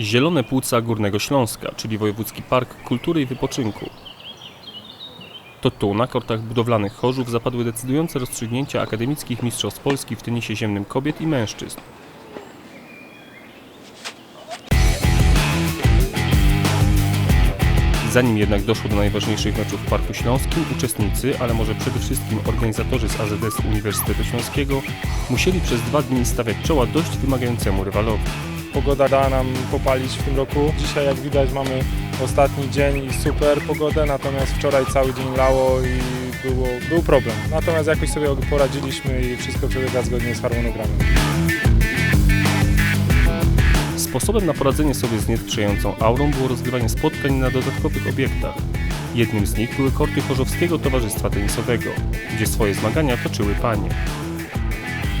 Zielone Płuca Górnego Śląska, czyli Wojewódzki Park Kultury i Wypoczynku. To tu, na kortach budowlanych Chorzów, zapadły decydujące rozstrzygnięcia akademickich mistrzostw Polski w tenisie ziemnym kobiet i mężczyzn. Zanim jednak doszło do najważniejszych meczów w Parku Śląskim, uczestnicy, ale może przede wszystkim organizatorzy z AZS Uniwersytetu Śląskiego, musieli przez dwa dni stawiać czoła dość wymagającemu rywalowi. Pogoda da nam popalić w tym roku. Dzisiaj jak widać mamy ostatni dzień i super pogodę, natomiast wczoraj cały dzień lało i było, był problem. Natomiast jakoś sobie poradziliśmy i wszystko przebiega zgodnie z harmonogramem. Sposobem na poradzenie sobie z nietrzejącą aurą było rozgrywanie spotkań na dodatkowych obiektach. Jednym z nich były korty Chorzowskiego Towarzystwa Tenisowego, gdzie swoje zmagania toczyły panie.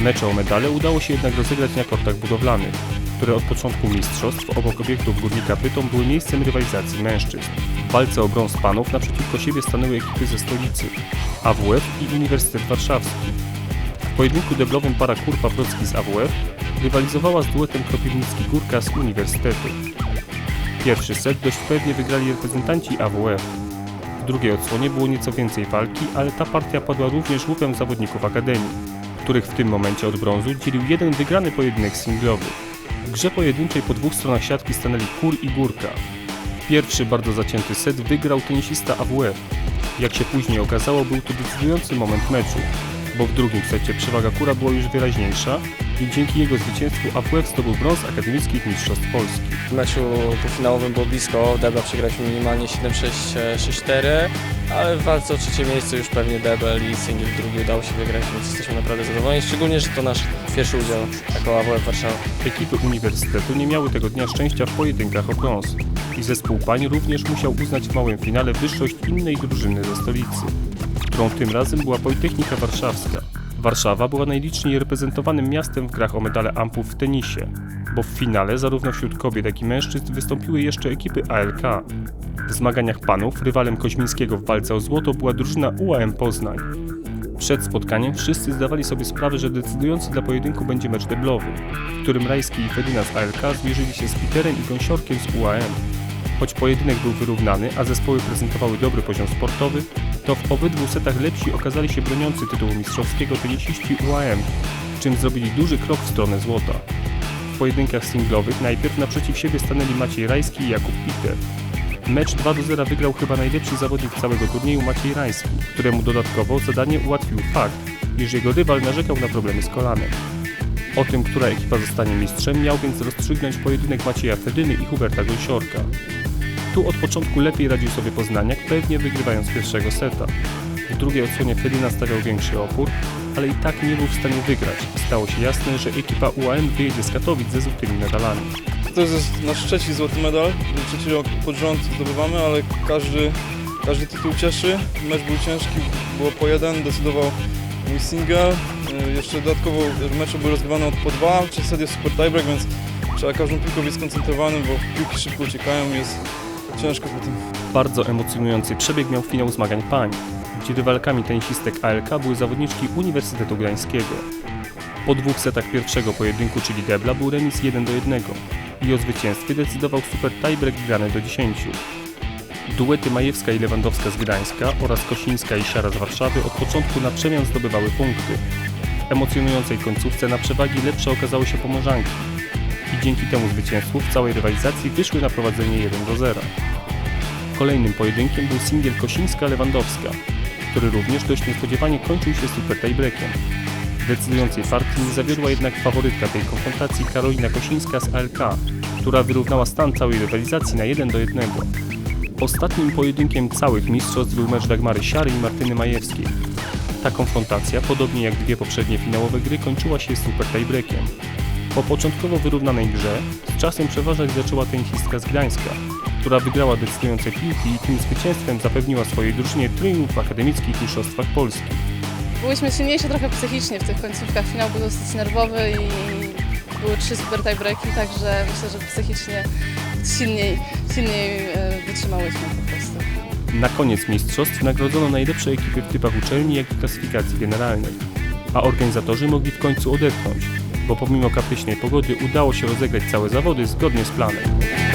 Mecze o medale udało się jednak rozegrać na kortach budowlanych, które od początku mistrzostw obok obiektów Górnika Bytom były miejscem rywalizacji mężczyzn. W walce o brąz panów naprzeciwko siebie stanęły ekipy ze stolicy AWF i Uniwersytet Warszawski. W pojedynku deblowym para Kurpa Wrocki z AWF rywalizowała z duetem Kropiwnicki Górka z Uniwersytetu. Pierwszy set dość pewnie wygrali reprezentanci AWF. W drugiej odsłonie było nieco więcej walki, ale ta partia padła również łupem zawodników Akademii, których w tym momencie od brązu dzielił jeden wygrany pojedynek singlowy. W grze pojedynczej po dwóch stronach siatki stanęli Kur i Górka. Pierwszy bardzo zacięty set wygrał tenisista AWF. Jak się później okazało, był to decydujący moment meczu, bo w drugim secie przewaga Kura była już wyraźniejsza i dzięki jego zwycięstwu AWF zdobył brąz Akademickich Mistrzostw Polski. W meczu półfinałowym było blisko, Debla przegraliśmy minimalnie 7-6, e, 6-4, ale w walce o trzecie miejsce już pewnie Debel i singiel drugi udało się wygrać, więc jesteśmy naprawdę zadowoleni, szczególnie, że to nasz pierwszy udział jako AWF Warszawa. Ekipy uniwersytetu nie miały tego dnia szczęścia w pojedynkach o brąz i zespół pań również musiał uznać w małym finale wyższość innej drużyny ze stolicy, którą tym razem była Politechnika Warszawska. Warszawa była najliczniej reprezentowanym miastem w grach o medale ampów w tenisie, bo w finale zarówno wśród kobiet jak i mężczyzn wystąpiły jeszcze ekipy ALK. W zmaganiach panów rywalem Koźmińskiego w walce o złoto była drużyna UAM Poznań. Przed spotkaniem wszyscy zdawali sobie sprawę, że decydujący dla pojedynku będzie mecz deblowy, w którym Rajski i Fedina z ALK zmierzyli się z Peterem i Gąsiorkiem z UAM. Choć pojedynek był wyrównany, a zespoły prezentowały dobry poziom sportowy, to w obydwu setach lepsi okazali się broniący tytułu mistrzowskiego tenisiści UAM, czym zrobili duży krok w stronę złota. W pojedynkach singlowych najpierw naprzeciw siebie stanęli Maciej Rajski i Jakub Peter. Mecz 2 do 0 wygrał chyba najlepszy zawodnik całego turnieju Maciej Rajski, któremu dodatkowo zadanie ułatwił fakt, iż jego rywal narzekał na problemy z kolanem. O tym, która ekipa zostanie mistrzem, miał więc rozstrzygnąć pojedynek Macieja Fedyny i Huberta Gąsiorka. Tu od początku lepiej radził sobie Poznaniak, pewnie wygrywając pierwszego seta. W drugiej odsłonie Fedyna stawiał większy opór, ale i tak nie był w stanie wygrać stało się jasne, że ekipa UAM wyjedzie z Katowic ze złotymi medalami. To jest nasz trzeci złoty medal, trzeci rok pod rząd zdobywamy, ale każdy, każdy tytuł cieszy. Mecz był ciężki, było po jeden, decydował mój single. Jeszcze dodatkowo mecze były rozgrywane od po dwa, czy set jest super tiebreak, więc trzeba każdą piłką być skoncentrowanym, bo piłki szybko uciekają jest ciężko potem. Bardzo emocjonujący przebieg miał finał zmagań pań, gdzie rywalkami tenisistek ALK były zawodniczki Uniwersytetu Gdańskiego. Po dwóch setach pierwszego pojedynku, czyli debla, był remis 1 do 1 i o zwycięstwie decydował super tiebreak grany do 10. Duety Majewska i Lewandowska z Gdańska oraz Kosińska i Siara z Warszawy od początku na przemian zdobywały punkty. W emocjonującej końcówce na przewagi lepsze okazały się Pomorzanki i dzięki temu zwycięstwu w całej rywalizacji wyszły na prowadzenie 1 do 0. Kolejnym pojedynkiem był singiel Kosińska-Lewandowska, który również dość niespodziewanie kończył się super tiebreakiem. Decydującej partii nie zawiodła jednak faworytka tej konfrontacji Karolina Kosińska z ALK, która wyrównała stan całej rywalizacji na 1 do 1. Ostatnim pojedynkiem całych mistrzostw był mecz Dagmary Siary i Martyny Majewskiej. Ta konfrontacja, podobnie jak dwie poprzednie finałowe gry, kończyła się super tiebreakiem. Po początkowo wyrównanej grze z czasem przeważać zaczęła tenisistka z Gdańska, która wygrała decydujące piłki i tym zwycięstwem zapewniła swojej drużynie triumf w akademickich mistrzostwach Polski. Byłyśmy silniejsze trochę psychicznie w tych końcówkach. Finał był dosyć nerwowy i były trzy super tiebreaki, także myślę, że psychicznie silniej, silniej e, wytrzymałyśmy po prostu. Na koniec mistrzostw nagrodzono najlepsze ekipy w typach uczelni, jak i klasyfikacji generalnej, a organizatorzy mogli w końcu odetchnąć, bo pomimo kapryśnej pogody udało się rozegrać całe zawody zgodnie z planem.